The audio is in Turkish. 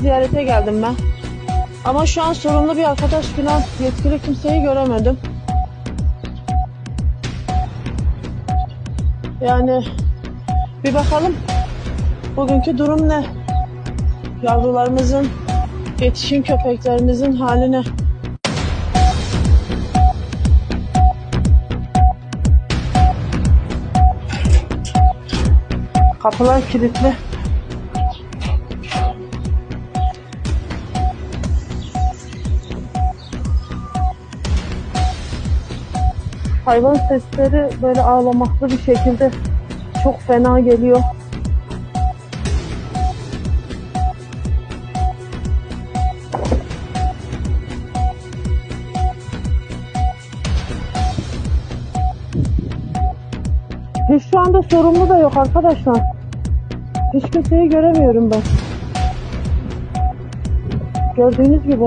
ziyarete geldim ben. Ama şu an sorumlu bir arkadaş falan yetkili kimseyi göremedim. Yani bir bakalım bugünkü durum ne? Yavrularımızın, yetişkin köpeklerimizin hali ne? Kapılar kilitli. Hayvan sesleri böyle ağlamaklı bir şekilde çok fena geliyor. Hiç şu anda sorumlu da yok arkadaşlar. Hiç kimseyi göremiyorum ben. Gördüğünüz gibi.